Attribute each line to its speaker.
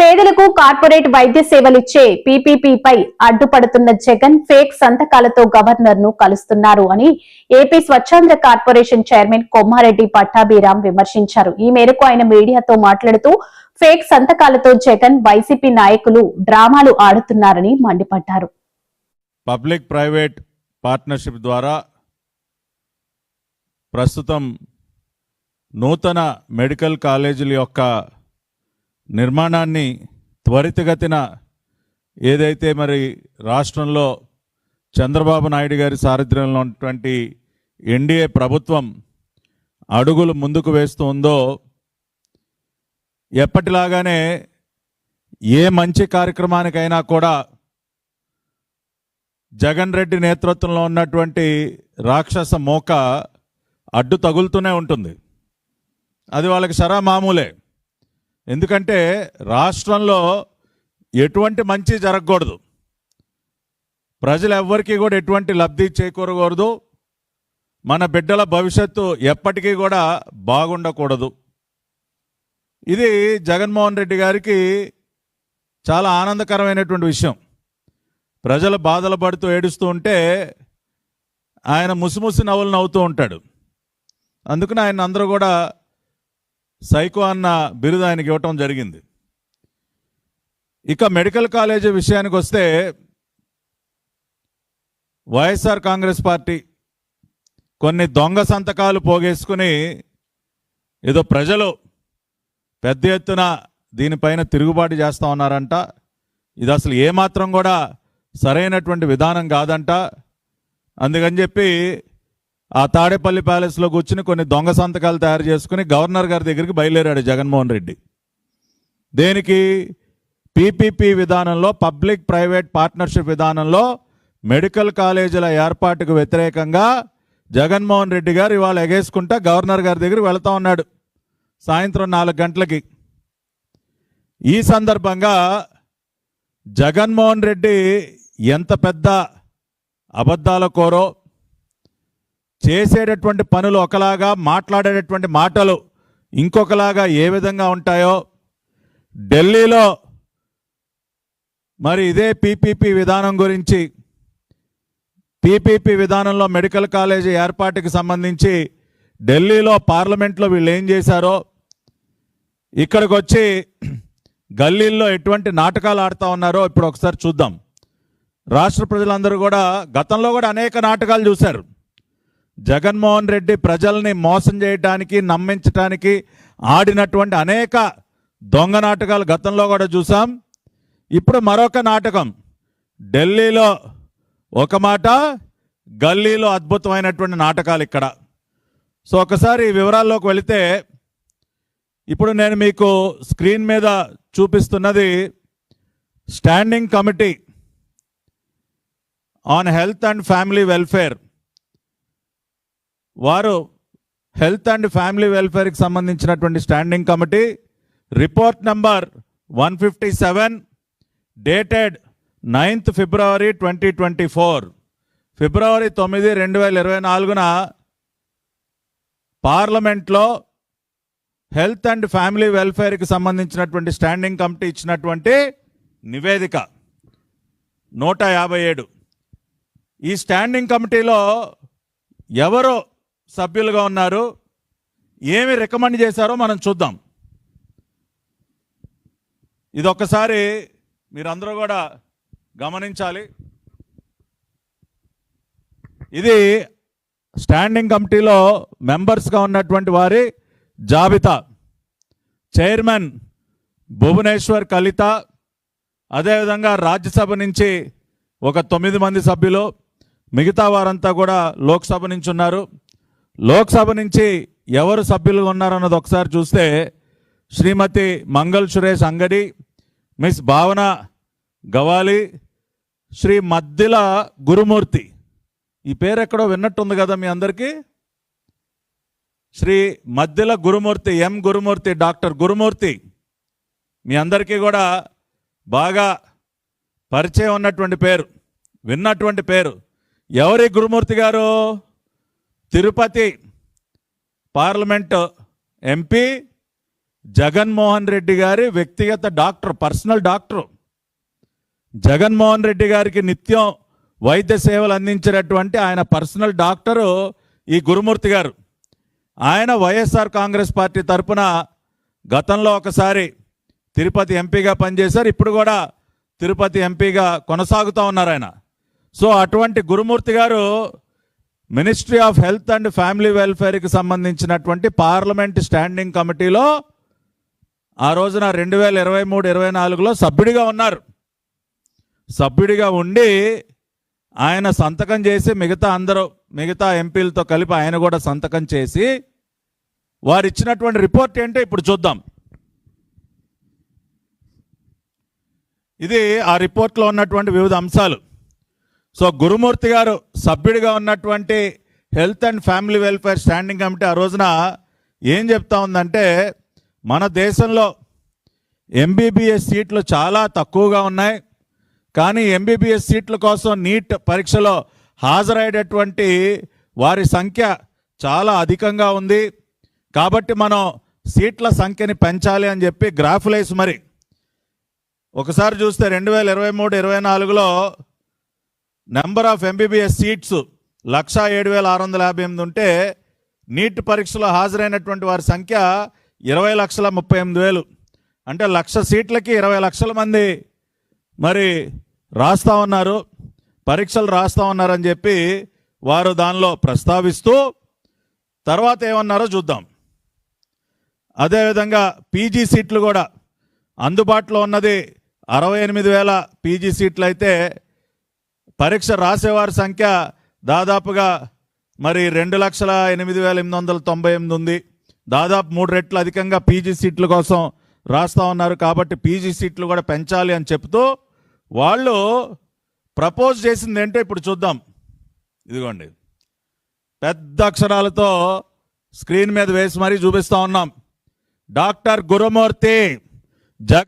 Speaker 1: పేదలకు కార్పొరేట్ వైద్య సేవలిచ్చే పీపీపీపై అడ్డుపడుతున్న జగన్ ఫేక్ సంతకాలతో గవర్నర్ను కలుస్తున్నారు అని ఏపీ స్వచ్ఛంద కార్పొరేషన్ చైర్మన్ కొమ్మారెడ్డి పట్టాభిరాం విమర్శించారు. ఈ మేరకు ఆయన మీడియాతో మాట్లాడుతూ ఫేక్ సంతకాలతో జగన్ వైసీపీ నాయకులు డ్రామాలు ఆడుతున్నారని మండిపడ్డారు.
Speaker 2: పబ్లిక్ ప్రైవేట్ పార్ట్నర్షిప్ ద్వారా ప్రస్తుతం నూతన మెడికల్ కాలేజీల యొక్క నిర్మాణాన్ని త్వరితగతిన ఏదైతే మరి రాష్ట్రంలో చంద్రబాబు నాయుడు గారి సారథ్యంలో ఉన్నటువంటి ఎన్డీఏ ప్రభుత్వం అడుగులు ముందుకు వేస్తూ ఉందో ఎప్పటిలాగానే ఏ మంచి కార్యక్రమానికైనా కూడా జగన్ రెడ్డి నేతృత్వంలో ఉన్నటువంటి రాక్షస మోక అడ్డు తగులుతూనే ఉంటుంది. అది వాళ్ళకి సరా మామూలే ఎందుకంటే రాష్ట్రంలో ఎటువంటి మంచి జరగకూడదు. ప్రజలు ఎవ్వరికీ కూడా ఎటువంటి లబ్ధి చేకూరకూడదు. మన బిడ్డల భవిష్యత్తు ఎప్పటికీ కూడా బాగుండకూడదు. ఇది జగన్మోహన్ రెడ్డి గారికి చాలా ఆనందకరమైనటువంటి విషయం. ప్రజలు బాధలు పడుతూ ఏడుస్తూ ఉంటే ఆయన ముసిముసి నవ్వులు నవ్వుతూ ఉంటాడు. అందుకని ఆయన అందరూ కూడా సైకో అన్న బిరుదు ఆయనకి ఇవ్వటం జరిగింది. ఇక మెడికల్ కాలేజీ విషయానికి వస్తే వైఎస్ఆర్ కాంగ్రెస్ పార్టీ కొన్ని దొంగ సంతకాలు పోగేసుకుని ఏదో ప్రజలు పెద్ద ఎత్తున దీనిపైన తిరుగుబాటు చేస్తూ ఉన్నారంట. ఇది అసలు ఏమాత్రం కూడా సరైనటువంటి విధానం కాదంట. అందుకని చెప్పి ఆ తాడేపల్లి ప్యాలెస్లో కూర్చుని కొన్ని దొంగ సంతకాలు తయారు చేసుకుని గవర్నర్ గారి దగ్గరికి బయలుదేరాడు జగన్మోహన్ రెడ్డి. దేనికి? పీపీపీ విధానంలో పబ్లిక్ ప్రైవేట్ పార్ట్నర్షిప్ విధానంలో మెడికల్ కాలేజీల ఏర్పాటుకు వ్యతిరేకంగా జగన్మోహన్ రెడ్డి గారు ఇవాళ ఎగేసుకుంటా గవర్నర్ గారి దగ్గరికి వెళతా ఉన్నాడు సాయంత్రం నాలుగు గంటలకి. ఈ సందర్భంగా జగన్మోహన్ రెడ్డి ఎంత పెద్ద అబద్ధాల కోరో చేసేటటువంటి పనులు ఒకలాగా మాట్లాడేటటువంటి మాటలు ఇంకొకలాగా ఏ విధంగా ఉంటాయో ఢిల్లీలో మరి ఇదే పీపీపీ విధానం గురించి పీపీపీ విధానంలో మెడికల్ కాలేజీ ఏర్పాటుకి సంబంధించి ఢిల్లీలో పార్లమెంట్లో వీళ్ళు ఏం చేశారో ఇక్కడికి వచ్చి గల్లీల్లో ఎటువంటి నాటకాలు ఆడుతూ ఉన్నారో ఇప్పుడు ఒకసారి చూద్దాం. రాష్ట్ర ప్రజలందరూ కూడా గతంలో కూడా అనేక నాటకాలు చూశారు. జగన్మోహన్ రెడ్డి ప్రజల్ని మోసం చేయటానికి నమ్మించటానికి ఆడినటువంటి అనేక దొంగ నాటకాలు గతంలో కూడా చూసాం. ఇప్పుడు మరొక నాటకం. ఢిల్లీలో ఒక మాట గల్లీలో అద్భుతమైనటువంటి నాటకాలు ఇక్కడ. సో ఒకసారి వివరాల్లోకి వెళితే ఇప్పుడు నేను మీకు స్క్రీన్ మీద చూపిస్తున్నది standing committee on health and family welfare. వారు హెల్త్ అండ్ ఫ్యామిలీ వెల్ఫేర్కి సంబంధించినటువంటి standing committee report number one fifty seven dated ninth February twenty twenty four. ఫిబ్రవరి తొమ్మిది రెండు వేల ఇరవై నాలుగున పార్లమెంట్లో హెల్త్ అండ్ ఫ్యామిలీ వెల్ఫేర్కి సంబంధించినటువంటి స్టాండింగ్ కమిటీ ఇచ్చినటువంటి నివేదిక నూట యాభై ఏడు. ఈ స్టాండింగ్ కమిటీలో ఎవరు సభ్యులుగా ఉన్నారు. ఏమి రికమెండ్ చేశారో మనం చూద్దాం. ఇదొక్కసారి మీరందరూ కూడా గమనించాలి. ఇది స్టాండింగ్ కమిటీలో మెంబర్స్గా ఉన్నటువంటి వారి జాబితా. చైర్మన్ భువనేశ్వర్ కలిత అదేవిధంగా రాజ్యసభ నుంచి ఒక తొమ్మిది మంది సభ్యులు మిగతా వారంతా కూడా లోక్సభ నుంచి ఉన్నారు. లోక్సభ నుంచి ఎవరు సభ్యులుగా ఉన్నారన్నది ఒకసారి చూస్తే శ్రీమతి మంగళ్ సురేష్ అంగడి మిస్ భావన గవాలి శ్రీ మద్దిల గురుమూర్తి. ఈ పేరు ఎక్కడో విన్నట్టుంది కదా మీ అందరికీ? Shri Maddila Gurumurthy M Gurumurthy doctor Gurumurthy. మీ అందరికీ కూడా బాగా పరిచయం ఉన్నటువంటి పేరు విన్నటువంటి పేరు. ఎవరి గురుమూర్తి గారు? తిరుపతి పార్లమెంట్ ఎంపీ జగన్మోహన్ రెడ్డి గారి వ్యక్తిగత doctor personal doctor. Jaganmohan Reddy గారికి నిత్యం వైద్య సేవలు అందించినటువంటి ఆయన పర్సనల్ డాక్టరు ఈ గురుమూర్తి గారు. ఆయన వైఎస్ఆర్ కాంగ్రెస్ పార్టీ తరపున గతంలో ఒకసారి తిరుపతి ఎంపీగా పనిచేశారు. ఇప్పుడు కూడా తిరుపతి ఎంపీగా కొనసాగుతూ ఉన్నారు ఆయన. సో అటువంటి Gurumurthy garu ministry of health and family వెల్ఫేర్కి సంబంధించినటువంటి పార్లమెంట్ స్టాండింగ్ కమిటీలో ఆ రోజున రెండు వేల ఇరవై మూడు ఇరవై నాలుగులో సభ్యుడిగా ఉన్నారు. సభ్యుడిగా ఉండి ఆయన సంతకం చేసి మిగతా అందరూ మిగతా ఎంపీలతో కలిపి ఆయన కూడా సంతకం చేసి వారు ఇచ్చినటువంటి రిపోర్ట్ ఏంటో ఇప్పుడు చూద్దాం. ఇది ఆ రిపోర్ట్లో ఉన్నటువంటి వివిధ అంశాలు. సో గురుమూర్తి గారు సభ్యుడిగా ఉన్నటువంటి health and family welfare standing committee ఆ రోజున ఏం చెప్తా ఉందంటే మన దేశంలో ఎంబీబీఎస్ సీట్లు చాలా తక్కువగా ఉన్నాయి. కానీ ఎంబీబీఎస్ సీట్ల కోసం నీట్ పరీక్షలో హాజరయ్యేటటువంటి వారి సంఖ్య చాలా అధికంగా ఉంది. కాబట్టి మనం సీట్ల సంఖ్యని పెంచాలి అని చెప్పి గ్రాఫులేసి మరి. ఒకసారి చూస్తే రెండు వేల ఇరవై మూడు ఇరవై నాలుగులో నెంబర్ ఆఫ్ ఎంబీబీఎస్ సీట్స్ లక్షా ఏడు వేల ఆరు వందల యాభై ఎనిమిది ఉంటే నీట్ పరీక్షలో హాజరైనటువంటి వారి సంఖ్య ఇరవై లక్షల ముప్పై ఎనిమిది వేలు. అంటే లక్ష సీట్లకి ఇరవై లక్షల మంది మరి రాస్తా ఉన్నారు పరీక్షలు రాస్తా ఉన్నారని చెప్పి వారు దానిలో ప్రస్తావిస్తూ తర్వాత ఏమన్నారో చూద్దాం. అదేవిధంగా పీజీ సీట్లు కూడా అందుబాటులో ఉన్నది అరవై ఎనిమిది వేల పీజీ సీట్లు అయితే పరీక్ష రాసేవారి సంఖ్య దాదాపుగా మరి రెండు లక్షల ఎనిమిది వేల ఎనిమిది వందల తొంభై ఎనిమిది ఉంది. దాదాపు మూడు రెట్లు అధికంగా పీజీ సీట్ల కోసం రాస్తా ఉన్నారు. కాబట్టి పీజీ సీట్లు కూడా పెంచాలి అని చెప్తూ వాళ్ళు ప్రపోజ్ చేసింది ఏంటో ఇప్పుడు చూద్దాం. ఇదిగోండి. పెద్ద అక్షరాలతో స్క్రీన్ మీద వేసి మరీ చూపిస్తా ఉన్నాం. డాక్టర్ గురుమూర్తి జగ